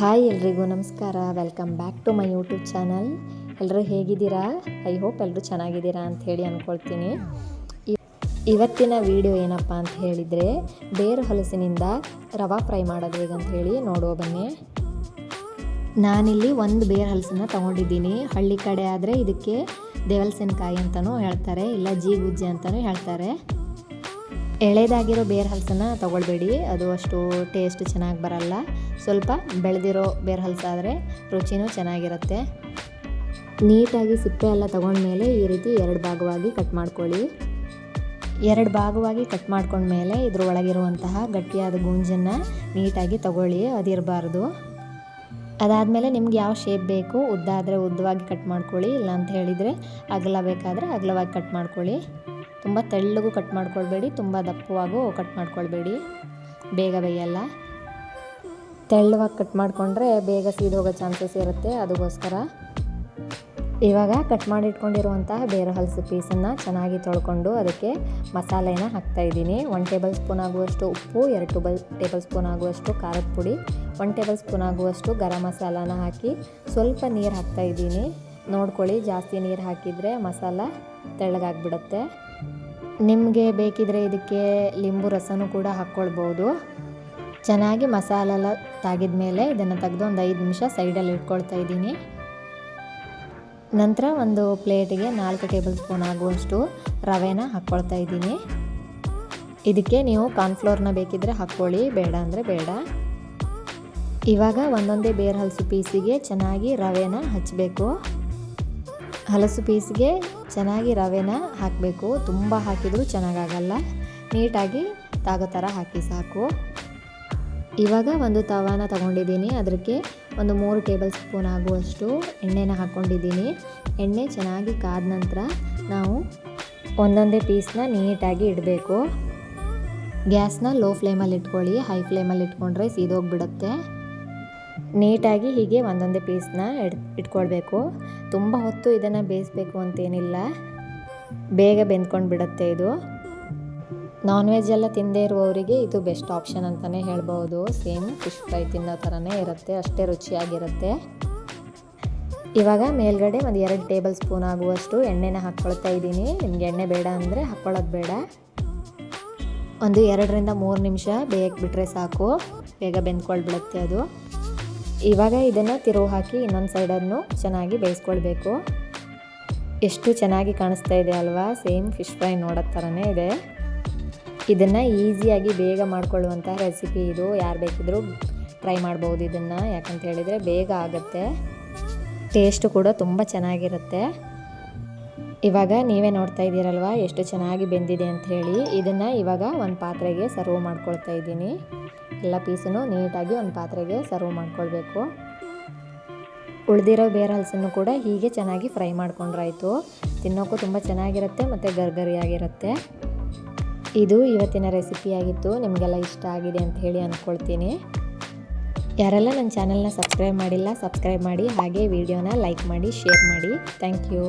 Hi ಎಲ್ರಿಗೂ ನಮಸ್ಕಾರ. Welcome back to my YouTube channel ಎಲ್ಲರೂ ಹೇಗಿದ್ದೀರಾ? ಐ ಹೋಪ್ ಎಲ್ಲರೂ ಚೆನ್ನಾಗಿದ್ದೀರಾ ಅಂತ ಹೇಳಿ ಅಂದ್ಕೊಳ್ತೀನಿ ಇವತ್ತಿನ ವಿಡಿಯೋ ಏನಪ್ಪ ಅಂತ ಹೇಳಿದರೆ, ಬೇರು ಹಲಸಿನಿಂದ ರವಾ ಫ್ರೈ ಮಾಡೋದು ಹೇಗಂತ ಹೇಳಿ ನೋಡುವ ಬನ್ನಿ. ನಾನಿಲ್ಲಿ ಒಂದು ಬೇರು ಹಲಸನ್ನ ತೊಗೊಂಡಿದ್ದೀನಿ. ಹಳ್ಳಿ ಕಡೆ ಆದರೆ ಇದಕ್ಕೆ ದೇವಲ್ಸಿನಕಾಯಿ ಅಂತಲೂ ಹೇಳ್ತಾರೆ, ಇಲ್ಲ ಜೀಗುಜ್ಜೆ ಅಂತಲೂ ಹೇಳ್ತಾರೆ. ಎಳೆದಾಗಿರೋ ಬೇರ್ ಹಲಸನ್ನ ತೊಗೊಳ್ಬೇಡಿ. ಅದು ಅಷ್ಟು ಟೇಸ್ಟ್ ಚೆನ್ನಾಗಿ ಬರಲ್ಲ. ಸ್ವಲ್ಪ ಬೆಳೆದಿರೋ ಬೇರ್ ಹಲಸ ಆದರೆ ರುಚಿನೂ ಚೆನ್ನಾಗಿರುತ್ತೆ. ನೀಟಾಗಿ ಸಿಪ್ಪೆ ಎಲ್ಲ ತಗೊಂಡ್ಮೇಲೆ ಈ ರೀತಿ ಎರಡು ಭಾಗವಾಗಿ ಕಟ್ ಮಾಡ್ಕೊಳ್ಳಿ. ಎರಡು ಭಾಗವಾಗಿ ಕಟ್ ಮಾಡ್ಕೊಂಡ್ಮೇಲೆ ಇದ್ರ ಒಳಗಿರುವಂತಹ ಗಟ್ಟಿಯಾದ ಗುಂಜನ್ನು ನೀಟಾಗಿ ತಗೊಳ್ಳಿ. ಅದಿರಬಾರ್ದು. ಅದಾದಮೇಲೆ ನಿಮ್ಗೆ ಯಾವ ಶೇಪ್ ಬೇಕು ಉದ್ದ ಆದರೆ ಉದ್ದವಾಗಿ ಕಟ್ ಮಾಡ್ಕೊಳ್ಳಿ. ಇಲ್ಲ ಅಂತ ಹೇಳಿದರೆ ಅಗಲ ಬೇಕಾದರೆ ಅಗಲವಾಗಿ ಕಟ್ ಮಾಡ್ಕೊಳ್ಳಿ. ತುಂಬ ತೆಳ್ಳಗೂ ಕಟ್ ಮಾಡ್ಕೊಳ್ಬೇಡಿ, ತುಂಬ ದಪ್ಪವಾಗೂ ಕಟ್ ಮಾಡ್ಕೊಳ್ಬೇಡಿ. ಬೇಗ ಬೇಯಲ್ಲ. ತೆಳ್ಳವಾಗಿ ಕಟ್ ಮಾಡಿಕೊಂಡ್ರೆ ಬೇಗ ಸೀದೋಗೋ ಚಾನ್ಸಸ್ ಇರುತ್ತೆ, ಅದಕ್ಕೋಸ್ಕರ. ಇವಾಗ ಕಟ್ ಮಾಡಿಟ್ಕೊಂಡಿರುವಂತಹ ಬೇರೆ ಹಲಸು ಪೀಸನ್ನು ಚೆನ್ನಾಗಿ ತೊಳ್ಕೊಂಡು ಅದಕ್ಕೆ ಮಸಾಲೆನ ಹಾಕ್ತಾಯಿದ್ದೀನಿ ಒನ್ ಟೇಬಲ್ ಸ್ಪೂನ್ ಆಗುವಷ್ಟು ಉಪ್ಪು, ಎರಡು ಟೇಬಲ್ ಟೇಬಲ್ ಸ್ಪೂನ್ ಆಗುವಷ್ಟು ಖಾರದ ಪುಡಿ ಒನ್ ಟೇಬಲ್ ಸ್ಪೂನ್ ಆಗುವಷ್ಟು ಗರಂ ಮಸಾಲಾನ ಹಾಕಿ ಸ್ವಲ್ಪ ನೀರು ಹಾಕ್ತಾಯಿದ್ದೀನಿ ನೋಡ್ಕೊಳ್ಳಿ, ಜಾಸ್ತಿ ನೀರು ಹಾಕಿದರೆ ಮಸಾಲ ತೆಳ್ಳಗಾಗ್ಬಿಡುತ್ತೆ. ನಿಮಗೆ ಬೇಕಿದ್ರೆ ಇದಕ್ಕೆ ಲಿಂಬು ರಸನೂ ಕೂಡ ಹಾಕ್ಕೊಳ್ಬೋದು. ಚೆನ್ನಾಗಿ ಮಸಾಲೆ ಎಲ್ಲ ತಾಗಿದ ಮೇಲೆ ಇದನ್ನು ತೆಗೆದು ಒಂದು ಐದು ನಿಮಿಷ ಸೈಡಲ್ಲಿ ಇಟ್ಕೊಳ್ತಾ ಇದ್ದೀನಿ. ನಂತರ ಒಂದು ಪ್ಲೇಟಿಗೆ ನಾಲ್ಕು ಟೇಬಲ್ ಸ್ಪೂನ್ ಆಗುವಷ್ಟು ರವೆನ ಹಾಕ್ಕೊಳ್ತಾ ಇದ್ದೀನಿ. ಇದಕ್ಕೆ ನೀವು ಕಾರ್ನ್ಫ್ಲೋರ್ನ ಬೇಕಿದ್ರೆ ಹಾಕ್ಕೊಳ್ಳಿ, ಬೇಡ ಅಂದರೆ ಬೇಡ. ಇವಾಗ ಒಂದೊಂದೇ ಬೇರ್ ಹಲಸು ಪೀಸಿಗೆ ಚೆನ್ನಾಗಿ ರವೆನ ಹಚ್ಚಬೇಕು ಹಲಸು ಪೀಸ್ಗೆ ಚೆನ್ನಾಗಿ ರವೆನ ಹಾಕಬೇಕು. ತುಂಬ ಹಾಕಿದರೂ ಚೆನ್ನಾಗಾಗಲ್ಲ. ನೀಟಾಗಿ ತಾಗೋ ಥರ ಹಾಕಿ ಸಾಕು. ಇವಾಗ ಒಂದು ತವಾನ ತಗೊಂಡಿದ್ದೀನಿ. ಅದಕ್ಕೆ ಒಂದು ಮೂರು ಟೇಬಲ್ ಸ್ಪೂನ್ ಆಗುವಷ್ಟು ಎಣ್ಣೆನ ಹಾಕ್ಕೊಂಡಿದ್ದೀನಿ ಎಣ್ಣೆ ಚೆನ್ನಾಗಿ ಕಾದ ನಂತರ ನಾವು ಒಂದೊಂದೇ ಪೀಸ್ನ ನೀಟಾಗಿ ಇಡಬೇಕು. ಗ್ಯಾಸ್ನ ಲೋ ಫ್ಲೇಮಲ್ಲಿ ಇಟ್ಕೊಳ್ಳಿ. ಹೈ ಫ್ಲೇಮಲ್ಲಿ ಇಟ್ಕೊಂಡ್ರೆ ಸೀದೋಗ್ಬಿಡುತ್ತೆ. ನೀಟಾಗಿ ಹೀಗೆ ಒಂದೊಂದೇ ಪೀಸ್ನ ಇಡ್ ಇಟ್ಕೊಳ್ಬೇಕು. ತುಂಬ ಹೊತ್ತು ಇದನ್ನು ಬೇಯಿಸ್ಬೇಕು ಅಂತೇನಿಲ್ಲ. ಬೇಗ ಬೆಂದ್ಕೊಂಡು ಬಿಡುತ್ತೆ ಇದು. ನಾನ್ ವೆಜ್ ಎಲ್ಲ ತಿಂದೇ ಇರುವವರಿಗೆ ಇದು ಬೆಸ್ಟ್ ಆಪ್ಷನ್ ಅಂತಲೇ ಹೇಳ್ಬೋದು ಸೇಮ್ ಫಿಶ್ ಫ್ರೈ ತಿನ್ನೋ ಥರನೇ ಇರುತ್ತೆ, ಅಷ್ಟೇ ರುಚಿಯಾಗಿರುತ್ತೆ. ಇವಾಗ ಮೇಲ್ಗಡೆ ಒಂದು ಎರಡು ಟೇಬಲ್ ಸ್ಪೂನ್ ಆಗುವಷ್ಟು ಎಣ್ಣೆನ ಹಾಕ್ಕೊಳ್ತಾ ಇದ್ದೀನಿ. ನಿಮಗೆ ಎಣ್ಣೆ ಬೇಡ ಅಂದರೆ ಹಾಕ್ಕೊಳ್ಳೋದು ಬೇಡ. ಒಂದು ಎರಡರಿಂದ ಮೂರು ನಿಮಿಷ ಬೇಯಕ್ಕೆ ಬಿಟ್ಟರೆ ಸಾಕು. ಬೇಗ ಬೆಂದ್ಕೊಳ್ಬಿಡುತ್ತೆ ಅದು. ಇವಾಗ ಇದನ್ನು ತಿರುವು ಹಾಕಿ ಇನ್ನೊಂದು ಸೈಡನ್ನು ಚೆನ್ನಾಗಿ ಬೇಯಿಸ್ಕೊಳ್ಬೇಕು. ಎಷ್ಟು ಚೆನ್ನಾಗಿ ಕಾಣಿಸ್ತಾ ಇದೆ ಅಲ್ವಾ? ಸೇಮ್ ಫಿಶ್ ಫ್ರೈ ನೋಡೋ ಥರನೇ ಇದೆ. ಇದನ್ನು ಈಸಿಯಾಗಿ ಬೇಗ ಮಾಡಿಕೊಳ್ಳುವಂಥ ರೆಸಿಪಿ ಇದು. ಯಾರು ಬೇಕಿದ್ರೂ ಟ್ರೈ ಮಾಡ್ಬೋದು ಇದನ್ನು. ಯಾಕಂತ ಹೇಳಿದರೆ ಬೇಗ ಆಗುತ್ತೆ. ಟೇಸ್ಟು ಕೂಡ ತುಂಬ ಚೆನ್ನಾಗಿರುತ್ತೆ. ಇವಾಗ ನೀವೇ ನೋಡ್ತಾ ಇದ್ದೀರಲ್ವ? ಎಷ್ಟು ಚೆನ್ನಾಗಿ ಬೆಂದಿದೆ ಅಂತ ಹೇಳಿ. ಇದನ್ನು ಇವಾಗ ಒಂದು ಪಾತ್ರೆಗೆ ಸರ್ವ್ ಮಾಡ್ಕೊಳ್ತಾ ಇದ್ದೀನಿ. ಎಲ್ಲ ಪೀಸನ್ನು ನೀಟಾಗಿ ಒಂದು ಪಾತ್ರೆಗೆ ಸರ್ವ್ ಮಾಡ್ಕೊಳ್ಬೇಕು. ಉಳಿದಿರೋ ಬೇರೆ ಹಲಸನ್ನು ಕೂಡ ಹೀಗೆ ಚೆನ್ನಾಗಿ ಫ್ರೈ ಮಾಡ್ಕೊಂಡ್ರಾಯ್ತು. ತಿನ್ನೋಕ್ಕೂ ತುಂಬ ಚೆನ್ನಾಗಿರುತ್ತೆ ಮತ್ತು ಗರ್ಗರಿಯಾಗಿರುತ್ತೆ. ಇದು ಇವತ್ತಿನ ರೆಸಿಪಿ ಆಗಿತ್ತು. ನಿಮಗೆಲ್ಲ ಇಷ್ಟ ಆಗಿದೆ ಅಂತ ಹೇಳಿ ಅಂದ್ಕೊಳ್ತೀನಿ ಯಾರೆಲ್ಲ ನನ್ನ ಚಾನಲ್ನ ಸಬ್ಸ್ಕ್ರೈಬ್ ಮಾಡಿಲ್ಲ, ಸಬ್ಸ್ಕ್ರೈಬ್ ಮಾಡಿ ಹಾಗೆ ವಿಡಿಯೋನ ಲೈಕ್ ಮಾಡಿ, ಶೇರ್ ಮಾಡಿ. Thank you.